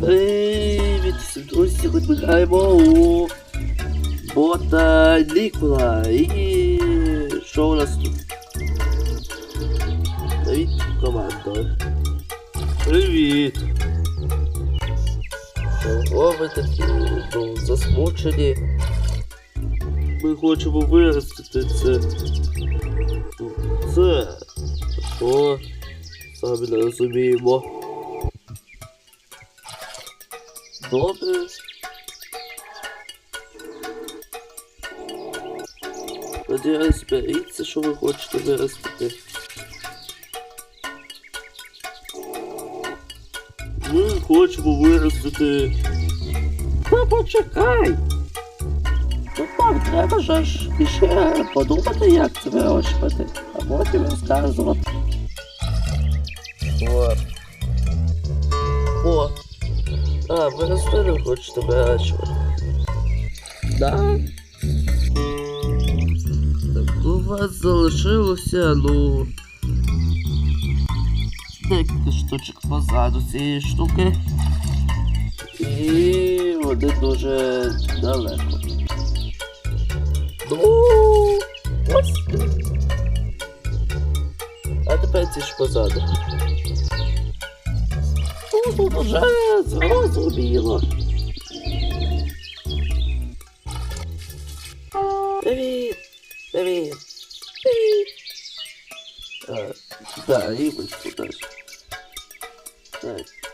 Привіт всім друзі, ми граємо у бота Нікола. І що у нас тут? Привіт, команда. Привіт. Чого ви такі ну, засмучені? Ми хочемо виростити це. Це. Що? Самі не розуміємо. Добре. Тоді розберіться, що ви хочете виростити. Ми хочемо виростити. Та почекай! Тут вам треба ж ще подумати, як це вирощувати, а потім розказувати. О. О. А, ви рослини хочете вирощувати. Да? Так у вас залишилося, ну. Декілька штучок позаду цієї штуки. І вони дуже далеко. Ну, ось. А тепер ці ж позаду. Тут уже зрозуміло. Привіт! Привіт! Привіт! Так, да, і ось туди. Так.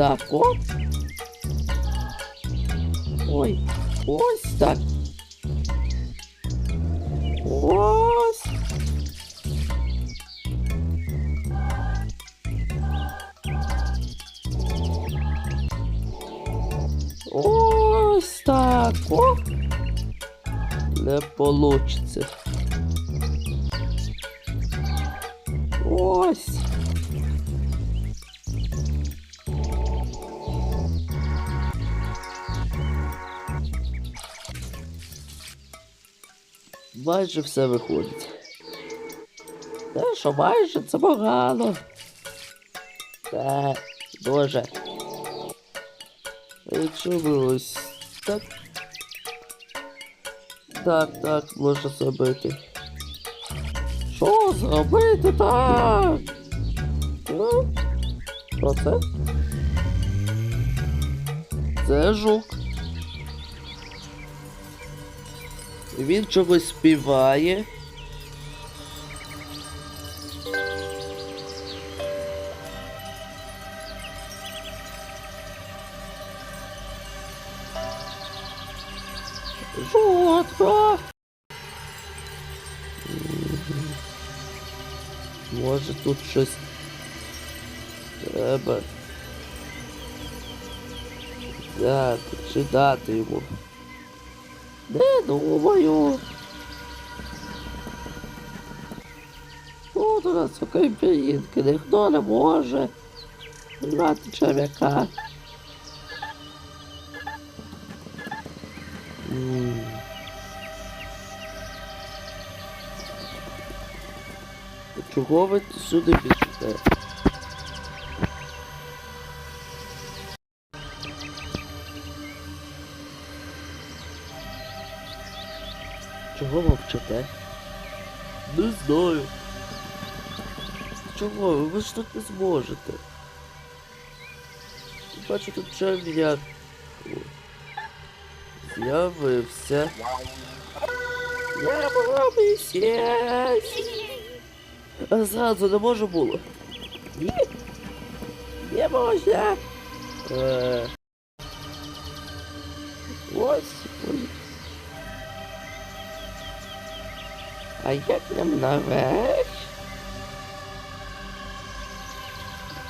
Так от. Ой, ось так. Ось. Ось так от. Не получится. Майже все виходить. Те, що майже це погано. Так, дуже. Ось так. Так, так, можна зробити. Що зробити так? Ну, що це? Це жук. Він чогось співає. Жутко. Може тут щось треба взяти чи дати йому. Не думаю. Тут у нас у компірінки ніхто не може знати черв'яка. Чого ви сюди біжите? Чого? Не знаю. Чого? ж тут не зможете. Бачу тут черв'як. З'явився. Я місяць. А зразу не може було. Ні. Не можна. Е. Ось. А як нам наверх?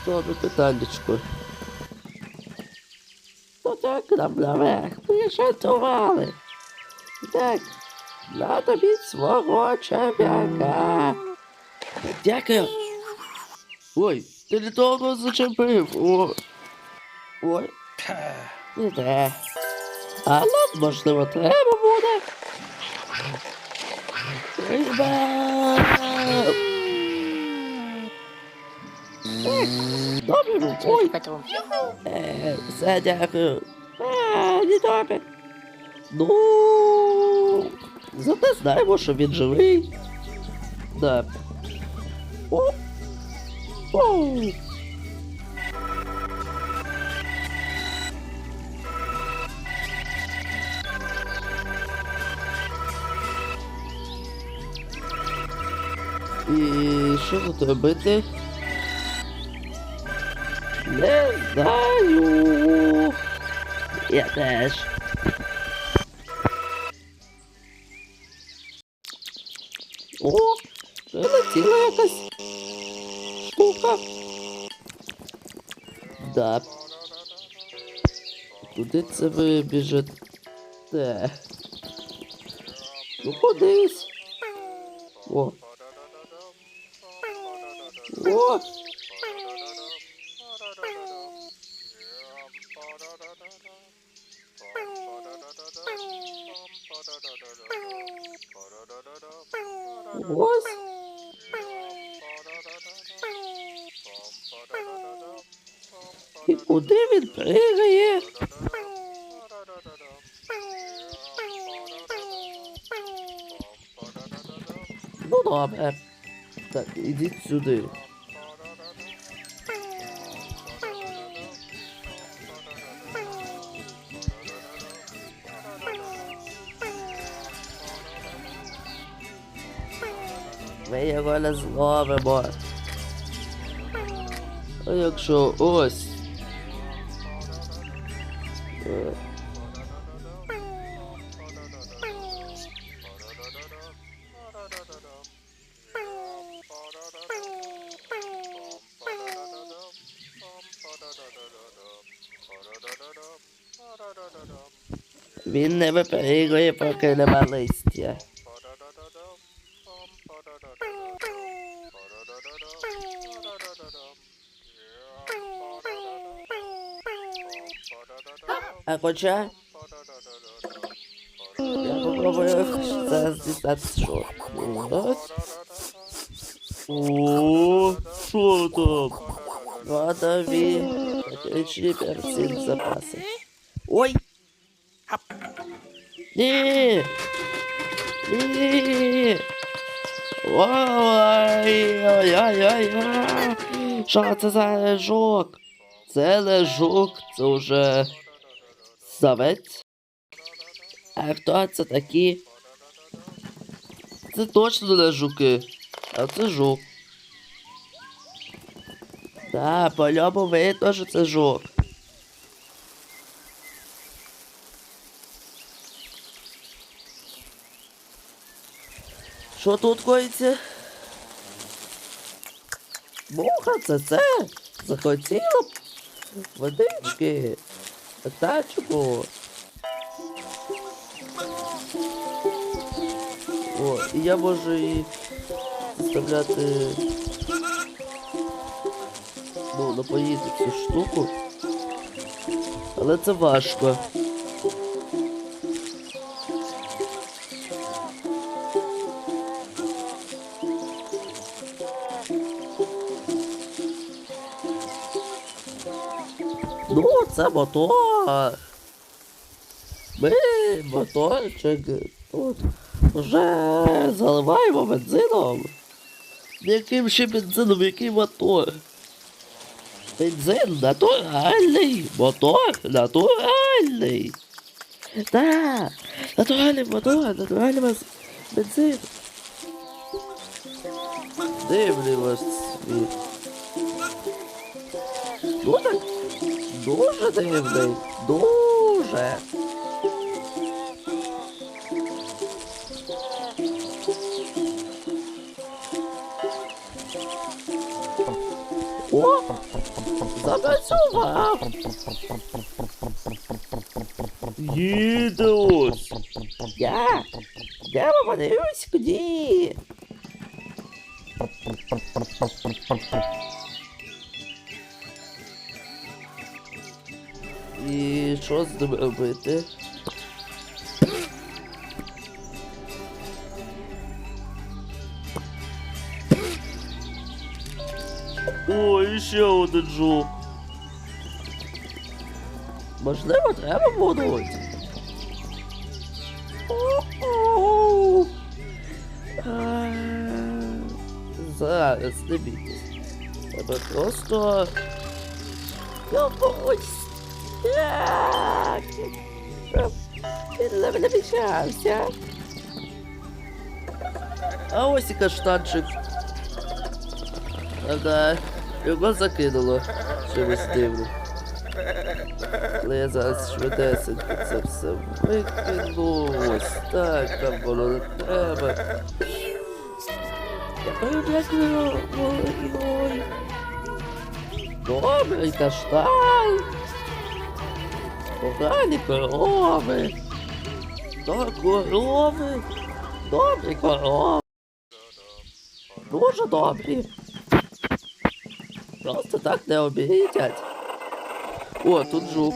Добре питаннячко. Ну так нам наверх. Ми шантували. Так, надо від свого черв'яка. Дякую. Ой, ти не того зачепив. О. Ой. Не те. Але, можливо, треба. Риба. Так, ой. Е, не добре. Ну, зате знаємо, що він живий. Да. І що тут робити? Не знаю. Я теж. О, прилетіла якась штука. Да. Куди це ви біжите? Ну кудись. О. О. Ось. І куди він пригає? Ну добре. Так, ідіть сюди. Ми його не зловимо. А якщо ось. Е, Він не випригує, поки нема листя. А хоча. Я попробую зараз дістати що. Ось. О, що там? Готові. Кричі персин запаси. Ой! Ні! Ні! Ой, ой, ой, ой, ой. Що це за лежок? Це лежок, це вже Савець? А хто це такі? Це точно не жуки, а це жук. Та, по-любому видно, що це жук. Що тут коїться? Муха, це це? Захотіла водички. Тачку. О, і я можу і вставляти. Ну, напоїти цю штуку. Але це важко. Ну, це мотор. Ми моторчик тут вже заливаємо бензином. Яким ще бензином, який мотор? Бензин натуральний, мотор натуральний. Так, натуральний мотор, натуральний бенз- бензин. Ваш світ. Ну так, дуже дивний, дуже. О! Запрацював! Дідусь! Я! Я подивлюсь куди! Що з ним робити? О, і ще один жук. Можливо, треба будувати. Зараз не бійтесь. Треба просто. Якось. Так. Він на. А ось і каштанчик. Ага, його закинуло чимось дивним. Але я зараз швидесенько це все викину. Ось так, там воно не треба. Дякую, дякую. Ой-ой. Добрий каштан. Погані корови. То корови. Добрі корови. Дуже добрі. Просто так не обідять. О, тут жук.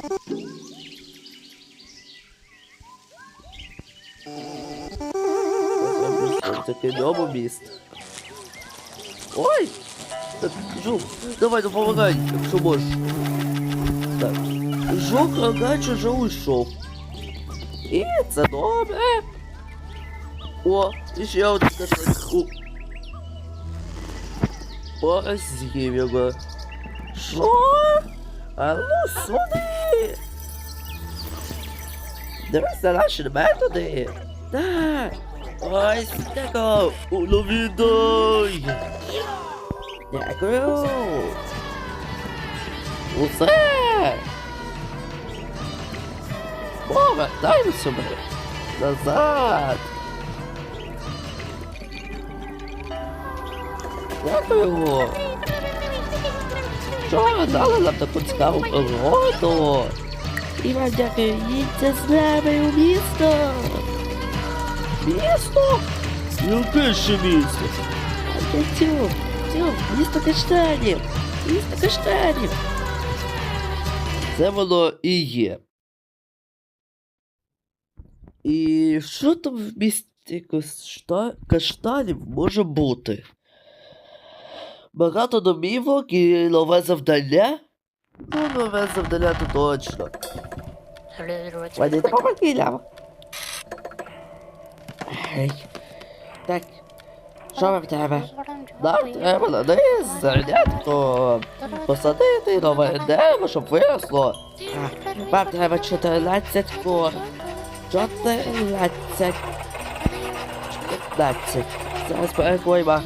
Такий дому міст. Ой! Жук, давай допомагай, якщо можеш. Так. Жук рогач уже уйшов. І це добре. О, ще один каштанчик. Ось з'їв його. Що? А ну сюди! Дивись на наші методи. Так. Ось тако. Уловідай. Дякую. Усе. Повертаймо сюди. Назад. Дякую. Що ви дали нам таку цікаву пригоду? І вам дякую, їдьте з нами у місто. Місто? Яке ще місто? Я цю, цю, місто каштанів. Місто каштанів. Це воно і є. І що там в місті кашта... каштанів може бути? Багато домівок і нове завдання? Ну, нове завдання то точно. Вони. Так. Що вам треба? Нам треба на низ зернятко посадити нове дерево, щоб виросло. Вам треба 14 кор. 14. 15. Зараз перекуємо.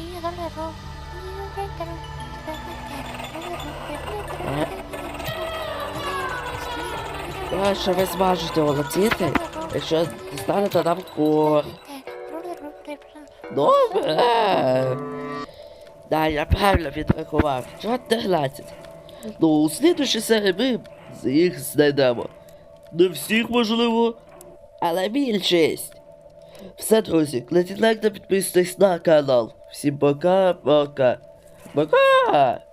Що ви зможете волотіти, якщо станете нам кор. Добре. Да, я правильно відрахував. 14. Ну, у слідущій серії ми їх знайдемо. Не всіх, можливо, але більшість. Все, друзі, кладіть лайк та підписуйтесь на канал. Всім пока-пока. Пока!